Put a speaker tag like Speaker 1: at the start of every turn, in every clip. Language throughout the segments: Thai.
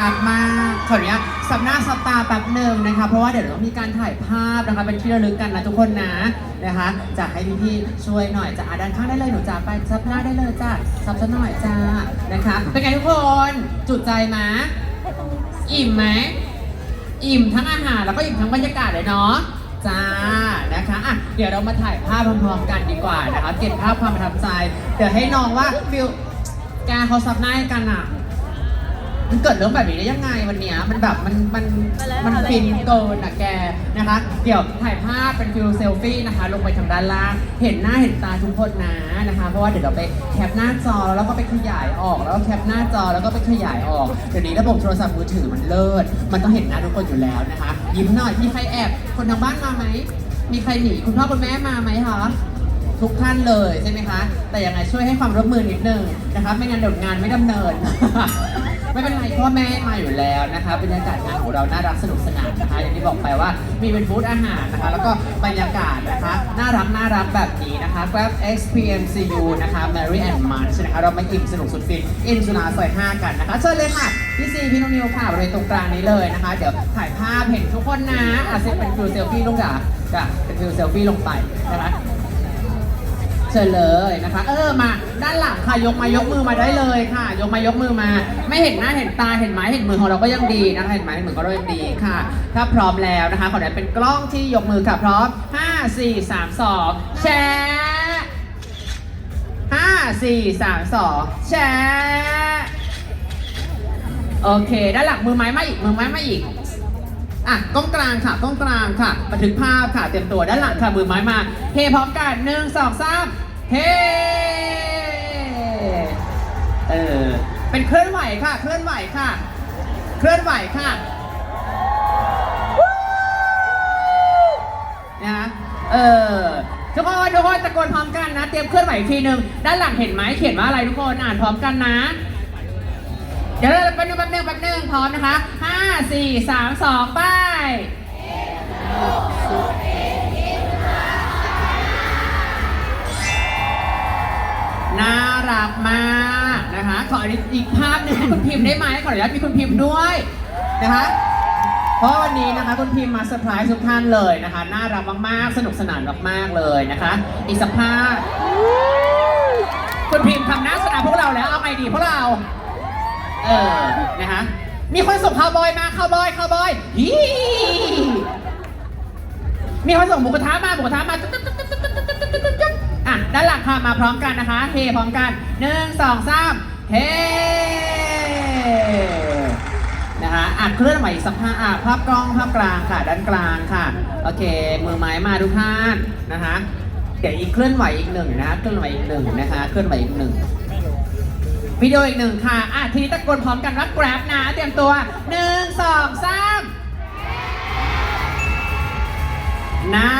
Speaker 1: รักมากขออนุญาตสับหน้าสับตาแป๊บหนึ่งนะคะ เพราะว่าเดี๋ยวเรามีการถ่ายภาพนะคะ เป็นที่ระลึกกันนะทุกคนนะนะคะ จะให้พี่ๆช่วยหน่อยจะอาด้านข้างได้เลยหนูจ้าไปซับหน้าได้เลยจ้าซับซะหน่อยจ้านะคะ เป็นไงทุกคนจุดใจไหมอิ่มไหมอิ่มทั้งอาหารแล้วก็อิ่มทั้งบรรยากาศเลยเนาะจ้านะคะอะเดี๋ยวเรามาถ่ายภาพพร้อมๆกันดีกว่านะคะเก็บภาพความประทับใจ เดี๋ยวให้น้องว่าฟิลแกเขาซับหน้าให้กันอะ มันเกิดเรื่องแบบนี้ได้ยังไงวันเนี้ยมันแบบมันมันมันฟินเกินอะแกนะคะ เดี๋ยวถ่ายภาพเป็นฟิลเซลฟี่นะคะ ลงไปทางด้านล่าง เห็นหน้าเห็นตาทุกคนนะนะคะ เพราะว่าเดี๋ยวเราไปแคปหน้าจอแล้วก็ไปขยายออกแล้วก็แคปหน้าจอแล้วก็ไปขยายออกเดี๋ยวนี้ระบบโทรศัพท์มือถือมันเลิศมันต้องเห็นหน้าทุกคนอยู่แล้วนะคะ ยิ้มหน่อยมีใครแอบคนทางบ้านมาไหมมีใครหนีคุณพ่อคุณแม่มาไหมคะทุกท่านเลยใช่ไหมคะ แต่ยังไงช่วยให้ความร่วมมือนิดนึงนะคะ ไม่งั้นเดี๋ยวงานไม่ดำเนิน ไม่เป็นไรเพราะว่าแม่มาอยู่แล้วนะคะบรรยากาศงานของเราน่ารักสนุกสนานนะคะอย่างที่บอกไปว่ามีเป็นบูธอาหารนะคะ แล้วก็บรรยากาศนะคะน่ารักน่ารักแบบนี้นะคะ Grab XPMCU นะคะ Mary and Munch นะคะเรามาอิ่มสนุกสุดฟินอินสุนาซอย5กันนะคะเชิญเลยค่ะพี่ซีพี่น้องนิวค่ะบริเวณตรงกลางนี้เลยนะคะ เดี๋ยวถ่ายภาพเห็นทุกคนนะอะเซตเป็นฟิลเซลฟี่ลงจ้ะจ้ะเป็นฟิลเซลฟี่ลงไปนะคะ ชิญเลยนะคะ เออมาด้านหลังค่ะยกมายกมือมาได้เลยค่ะ ยกมายกมือมา ไม่เห็นหน้าเห็นตาเห็นไม้เห็นมือของเราก็ยังดีนะคะเห็นไม้เห็นมือของเรายังดีค่ะ ถ้าพร้อมแล้วนะคะขออนุญาตเป็นกล้องที่ยกมือค่ะพร้อม5 4 3 2แชร์5 4 3 2แชร์โอเค ด้านหลังมือไม้มาอีกมือไม้มาอีกอะกล้องกลางค่ะกล้องกลางค่ะบันทึกภาพค่ะเตรียมตัวด้านหลังค่ะมือไม้มาเฮพร้อมกันหนึ่งสองสาม เฮเออเป็นเคลื่อนไหวค่ะ เคลื่อนไหวค่ะ เคลื่อนไหวค่ะนะคะเออทุกคนทุกคนตะโกนพร้อมกันนะ เตรียมเคลื่อนไหวอีกทีหนึ่งด้านหลังเห็นไหมเขียนว่าอะไรทุกคนอ่านพร้อมกันนะ เดี๋ยวเราแป๊บนึงแป๊บนึงแป๊บนึงพร้อมนะคะห้าสี่สามสองไป น่ารักมากนะคะ ขออีกภาพหนึ่งให้คุณพิมพ์ได้ไหมขออนุญาตมีคุณพิมพ์ด้วยนะคะ เพราะวันนี้นะคะคุณพิมพ์มาเซอร์ไพรส์ทุกท่านเลยนะคะ น่ารักมากๆ สนุกสนานมากๆเลยนะคะ อีกสักภาพคุณพิมพ์ทำหน้าสนามพวกเราแล้วเอาไงดีพวกเรา เออนะคะมีคนส่งคาวบอยมาคาวบอยคาวบอยฮีมีคนส่งหมูกระทะมาหมูกระทะมาตึ๊ดตึ๊ด อะด้านหลังค่ะมาพร้อมกันนะคะเฮพร้อมกันหนึ่งสองสามเฮนะคะอะเคลื่อนไหวอีกสักภาพอะภาพกล้องภาพกลางค่ะ ด้านกลางค่ะ โอเค มือไม้มาทุกท่านนะคะเดี๋ยวอีกเคลื่อนไหวอีกหนึ่งนะคะเคลื่อนไหวอีกหนึ่งนะคะเคลื่อนไหวอีกหนึ่งวิดีโออีกหนึ่งค่ะอะทีนี้ตะโกนพร้อมกันว่า grab นะ เตรียมตัวหนึ่งสองสาม น่า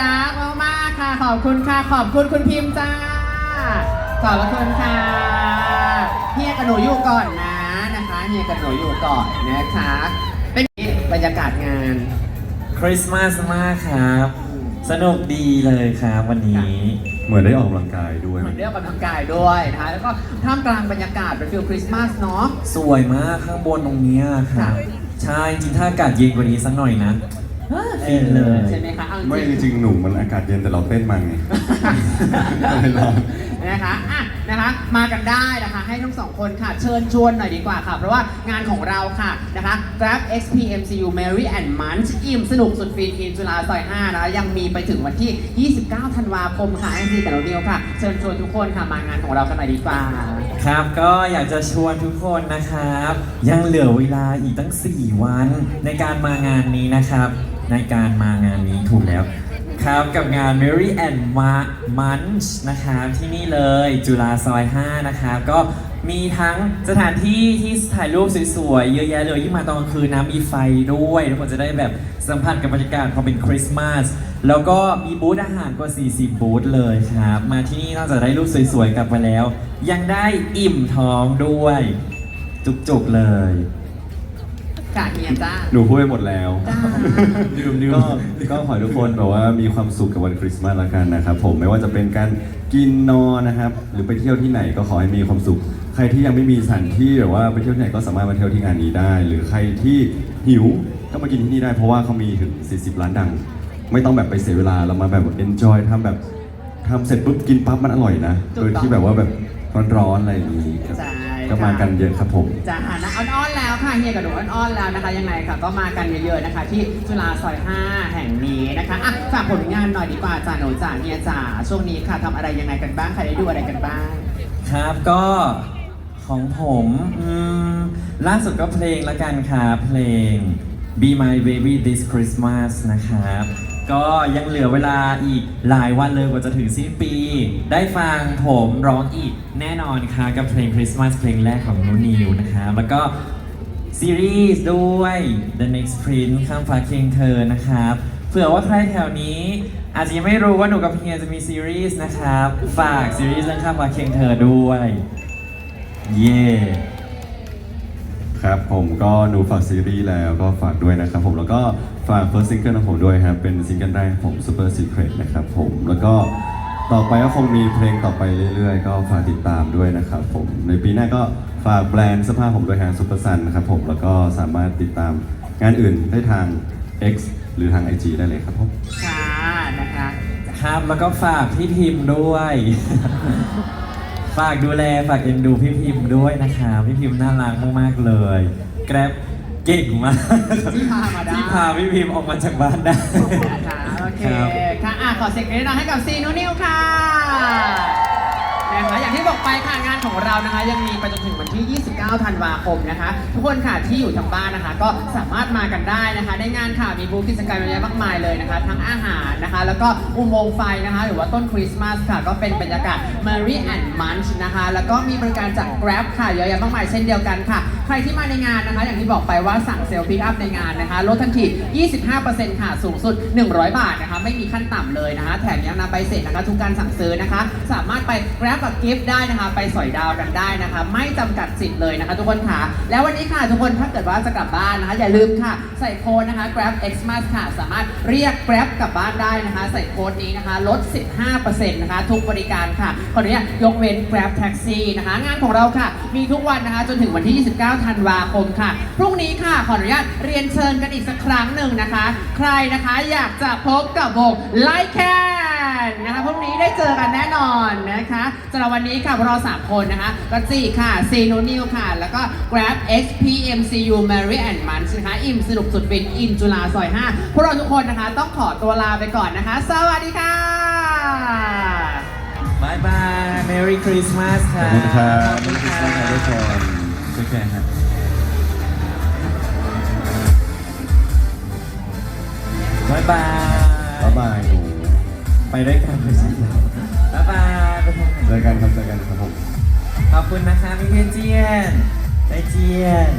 Speaker 1: รักมากๆค่ะ ขอบคุณค่ะ ขอบคุณคุณพิมพ์จ้า ขอบพระคุณค่ะเฮียกับหนูอยู่ก่อนนะนะคะเฮียกับหนูอยู่ก่อนนะคะ เป็นบรรยากาศงาน
Speaker 2: คริสต์มาสมากครับ สนุกดีเลยครับวันนี้
Speaker 3: เหมือนได้ออกกำลังกายด้วย
Speaker 1: เหมือนเรียกกำลังกายด้วยนะคะแล้วก็ท่ามกลางบรรยากาศเป็นฟิลคริสต์มาสเนาะ
Speaker 2: สวยมากข้างบนตรงเนี้ยครับ
Speaker 1: ค่ะ
Speaker 2: ใช่จริงๆถ้าอากาศเย็นกว่านี้สักหน่อยนะ ฟินเลย
Speaker 1: ใช่ไหมคะเอา
Speaker 3: ไม่จริงๆหนูมันอากาศเย็นแต่เราเต้นมันไงไม่ร้อน
Speaker 1: นะคะอะนะคะมากันได้นะคะให้ทั้งสองคนค่ะ เชิญชวนหน่อยดีกว่าค่ะ เพราะว่างานของเราค่ะนะคะ Grab XPMCU Mary and Munch อิ่มสนุกสุดฟินอินจุฬาซอย5นะคะยังมีไปถึงวันที่ 29 ธันวาคมค่ะแอนซีกับเราเดียวค่ะ เชิญชวนทุกคนค่ะมางานของเรากันหน่อยดีกว่า
Speaker 2: ครับก็อยากจะชวนทุกคนนะครับ ยังเหลือเวลาอีกตั้ง 4 วันในการมางานนี้นะครับ ในการมางานนี้ถูกแล้ว ครับกับงาน Mary and Ma- Munch นะครับที่นี่เลยจุฬาซอย 5 นะครับก็มีทั้งสถานที่ที่ถ่ายรูปสวยๆ เยอะแยะเลยยิ่งมาตอนกลางคืนนะมีไฟด้วยทุกคนจะได้แบบสัมผัสกับบรรยากาศความเป็นคริสต์มาสแล้วก็มีบูธอาหารกว่า 40 บูธเลยครับ มาที่นี่นอกจากได้รูปสวยๆกลับมาแล้ว ยังได้อิ่มท้องด้วย จุกๆเลย
Speaker 1: ค่ะเฮียจ้า
Speaker 3: หนูพูดไปหมดแล้ว
Speaker 1: จ้า
Speaker 2: ดื่มดื่ม
Speaker 3: ก็ก็ขอให้ทุกคนแบบว่ามีความสุขกับวันคริสต์มาสละกันนะครับผมไม่ว่าจะเป็นการกินนอนนะครับ หรือไปเที่ยวที่ไหนก็ขอให้มีความสุข ใครที่ยังไม่มีสถานที่แบบว่าไปเที่ยวที่ไหนก็สามารถมาเที่ยวที่งานนี้ได้ หรือใครที่หิวก็มากินที่นี่ได้เพราะว่าเขามีถึง 40 ร้านดัง ไม่ต้องแบบไปเสียเวลาเรามาแบบ enjoy ทำแบบทำเสร็จปุ๊บกินปั๊บมันอร่อยนะ
Speaker 1: ถูก
Speaker 3: โดย
Speaker 1: ต้อง
Speaker 3: ที่แบบว่าแบบร้อนๆอะไรอย่างนี้ครับ
Speaker 1: ใช่
Speaker 3: ก็มากันเยอะครับผม
Speaker 1: จ้านะอ้อนๆแล้วค่ะเฮียกับหนูอ้อนๆแล้วนะคะยังไงค่ะ ก็มากันเยอะๆนะคะ ที่จุฬาซอย5แห่งนี้นะคะอะฝากผลงานหน่อยดีกว่าจ้าหนูจ้าเฮียจ้าช่วงนี้ค่ะทำอะไรยังไงกันบ้างใครได้ดูอะไรกันบ้าง
Speaker 2: ครับก็ของผมอืมล่าสุดก็เพลงละกันครับเพลง Be My Baby This Christmas นะครับ ก็ยังเหลือเวลาอีกหลายวันเลยกว่าจะถึงสิ้นปี ได้ฟังผมร้องอีกแน่นอนครับกับเพลงคริสต์มาสเพลงแรกของนูนิวนะครับแล้วก็ซีรีส์ด้วย The Next Prince ข้ามฟ้าเคียงเธอนะครับเผื่อว่าใครแถวนี้อาจจะยังไม่รู้ว่าหนูกับเฮียจะมีซีรีส์นะครับ ฝากซีรีส์เรื่องข้ามฟ้าเคียงเธอด้วย เย่
Speaker 3: ครับผมก็หนูฝากซีรีส์แล้วก็ฝากด้วยนะครับผมแล้วก็ฝาก first single ของผมด้วยครับเป็นซิงเกิลแรกของผม Super Secret นะครับผมแล้วก็ต่อไปก็คงมีเพลงต่อไปเรื่อยๆ ก็ฝากติดตามด้วยนะครับผมในปีหน้าก็ฝากแบรนด์เสื้อผ้าผมด้วยทาง Super Sun นะครับผมแล้วก็สามารถติดตามงานอื่นได้ทาง X หรือทาง IG ได้เลยครับผม
Speaker 1: ค่ะนะคะ
Speaker 2: ครับแล้วก็ฝากพี่พิมพ์ด้วย ฝากดูแลฝากเอ็นดูพี่พิมพ์ด้วยนะคะพี่พิมพ์น่ารักมากๆเลย แกร็บเก่งมาก
Speaker 1: ที่พามาได้
Speaker 2: ที่พาพี่พิมพ์ออกมาจากบ้านได้
Speaker 1: นะคะโอเค
Speaker 2: ครับ
Speaker 1: ค่ะอะขอเสียงกรี๊ดดังให้กับซีนูนิวค่ะนะคะอย่างที่บอกไปค่ะงานของเรานะคะ ยังมีไปจนถึงวัน ที่ 29 ธันวาคมนะคะ ทุกคนค่ะที่อยู่ทางบ้านนะคะ ก็สามารถมากันได้นะคะในงานค่ะมีบูธกิจกรรมเยอะแยะมากมายเลยนะคะ ทั้งอาหารนะคะ แล้วก็อุโมงค์ไฟนะคะ หรือว่าต้นคริสต์มาสค่ะ ก็เป็นบรรยากาศ Merry and Munch นะคะ แล้วก็มีบริการจาก Grab ค่ะเยอะแยะมากมายเช่นเดียวกันค่ะ ใครที่มาในงานนะคะ อย่างที่บอกไปว่าสั่งเซลล์พิกอัพในงานนะคะลดทันที 25%ค่ะสูงสุด 100 บาทนะคะ ไม่มีขั้นต่ำเลยนะคะ แถมยังนำใบเสร็จนะคะทุกการสั่งซื้อนะคะ สามารถไป Grab กับ Gift ได้นะคะ ไปสอยดาวกันได้นะคะ ไม่จำกัดสิทธิ์เลยนะคะทุกคนค่ะ แล้ววันนี้ค่ะทุกคนถ้าเกิดว่าจะกลับบ้านนะคะ อย่าลืมค่ะ ใส่โค้ดนะคะ Grab Xmas ค่ะ สามารถเรียก Grab กลับบ้านได้นะคะ ใส่โค้ดนี้นะคะ ลด 15%นะคะทุกบริการค่ะขออนุญาตยกเว้น Grab Taxi นะคะ งานของเราค่ะ มีทุกวันนะคะ จนถึงวันที่ 29 ธันวาคมค่ะ พรุ่งนี้ค่ะ ขออนุญาตเรียนเชิญกันอีกสักครั้งหนึ่งนะคะ ใครนะคะอยากจะพบกับวงไลค์แค นนะคะพรุ่งนี้ได้เจอกันแน่นอนนะคะสำหรับวันนี้ค่ะพวกเราสามคนนะคะก็จีค่ะซีโนนิวค่ะ แล้วก็ Grab XPMCU Mary and Munch นะคะอิ่มสนุกสุดฟินอินจุฬาซอย5พวกเราทุกคนนะคะ ต้องขอตัวลาไปก่อนนะคะ สวัสดีค่ะ
Speaker 2: บายบาย Merry Christmas ค
Speaker 3: ข
Speaker 2: รั
Speaker 3: อ
Speaker 2: บบ
Speaker 3: คุณครับ
Speaker 2: ขอบคุณครับ
Speaker 3: ทุกคนช่วยแชร์ครับ
Speaker 2: บายบาย
Speaker 3: บ๊ายบายหนู
Speaker 2: ไปด้วยกันไปสิบายบายไปทางไหน
Speaker 3: เจอกันครับเจอกันครับผม
Speaker 2: ขอบคุณนะคะพี่เพียนเจียนไดเจียน